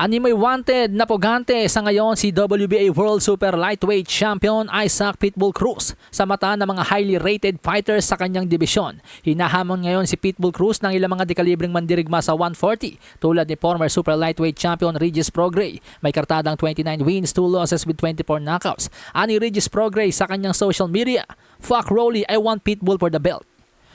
Animoy wanted na pugante sa ngayon si WBA World Super Lightweight Champion Isaac Pitbull Cruz sa mata ng mga highly rated fighters sa kanyang dibisyon. Hinahamon ngayon si Pitbull Cruz ng ilang mga dekalibreng mandirigma sa 140 tulad ni former Super Lightweight Champion Regis Prograis. May kartadang 29 wins, 2 losses with 24 knockouts. Ani Regis Prograis sa kanyang social media, Fuck Rolly, I want Pitbull for the belt.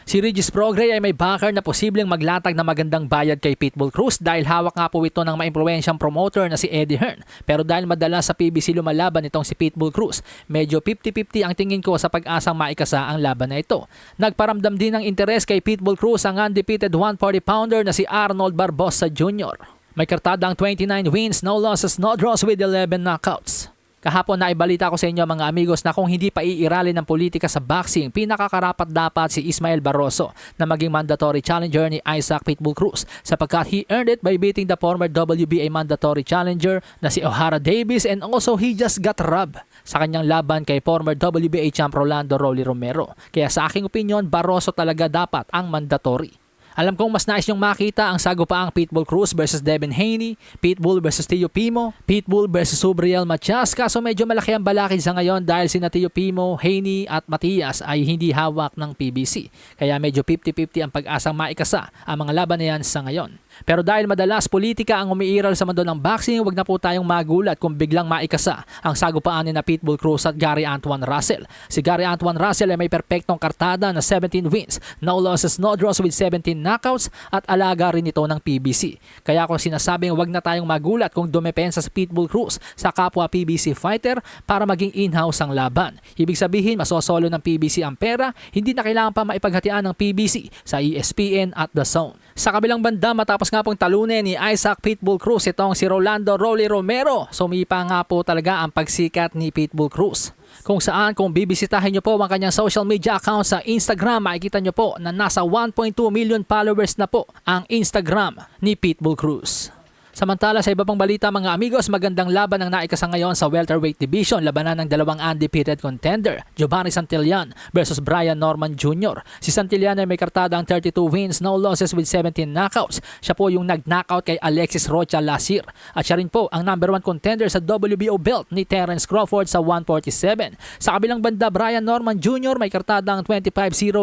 Si Regis Progre ay may backer na posibleng maglatag na magandang bayad kay Pitbull Cruz dahil hawak nga po ito ng maimpluwensyang promoter na si Eddie Hearn. Pero dahil madalas sa PBC lumalaban itong si Pitbull Cruz, medyo 50-50 ang tingin ko sa pag-asang maikasa ang laban na ito. Nagparamdam din ng interes kay Pitbull Cruz ang undefeated 140 pounder na si Arnold Barbosa Jr. May kartadang 29 wins, no losses, no draws with 11 knockouts. Kahapon na ibalita ko sa inyo mga amigos na kung hindi pa iirali ng politika sa boxing, pinakakarapat dapat si Ismael Barroso na maging mandatory challenger ni Isaac Pitbull Cruz sapagkat he earned it by beating the former WBA mandatory challenger na si O'Hara Davis and also he just got robbed sa kanyang laban kay former WBA champ Rolando Rolly Romero. Kaya sa aking opinion, Barroso talaga dapat ang mandatory. Alam kong mas nais niyong makita ang sagupaang Pitbull Cruz versus Devin Haney, Pitbull versus Tio Pimo, Pitbull versus Subriel Matias kaso medyo malaki ang balakid sa ngayon dahil sina Tio Pimo, Haney at Matias ay hindi hawak ng PBC. Kaya medyo 50-50 ang pag-asang maikasa ang mga laban na yan sa ngayon. Pero dahil madalas politika ang umiiral sa mundo ng boxing, wag na po tayong magulat kung biglang maikasa ang sagupaan ni na Pitbull Cruz at Gary Antoine Russell. Si Gary Antoine Russell ay may perpektong kartada na 17 wins, no losses, no draws with 17 knockouts at alaga rin ito ng PBC. Kaya ako sinasabing wag na tayong magulat kung dumepensa sa Pitbull Cruz sa kapwa PBC fighter para maging in-house ang laban. Ibig sabihin, masosolo ng PBC ang pera, hindi na kailangan pa maipaghatian ng PBC sa ESPN at The Zone. Sa kabilang banda, matapos nga pong talunin ni Isaac Pitbull Cruz itong si Rolando Rolly Romero, sumipa nga po talaga ang pagsikat ni Pitbull Cruz. Kung saan kung bibisitahin nyo po ang kanyang social media account sa Instagram, makikita nyo po na nasa 1.2 million followers na po ang Instagram ni Pitbull Cruz. Samantala sa iba pang balita mga amigos, magandang laban ang naikasa ngayon sa welterweight division, labanan ng dalawang undefeated contender, Giovanni Santillan versus Brian Norman Jr. Si Santillan ay may kartada ang 32 wins, no losses with 17 knockouts. Siya po yung nag-knockout kay Alexis Rocha last year. At siya rin po ang number one contender sa WBO belt ni Terence Crawford sa 147. Sa kabilang banda, Brian Norman Jr. may kartada ang 25-0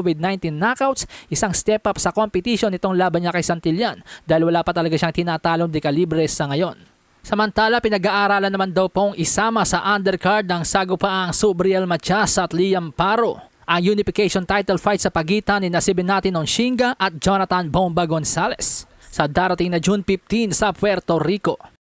with 19 knockouts, isang step up sa competition itong laban niya kay Santillan dahil wala pa talaga siyang tinatalong de libre sa ngayon. Samantala, pinag-aaralan naman daw pong isama sa undercard ng sagupaang Subriel Matias at Liam Paro ang unification title fight sa pagitan ni Nasibin natin Onshinga at Jonathan Bomba Gonzalez sa darating na June 15 sa Puerto Rico.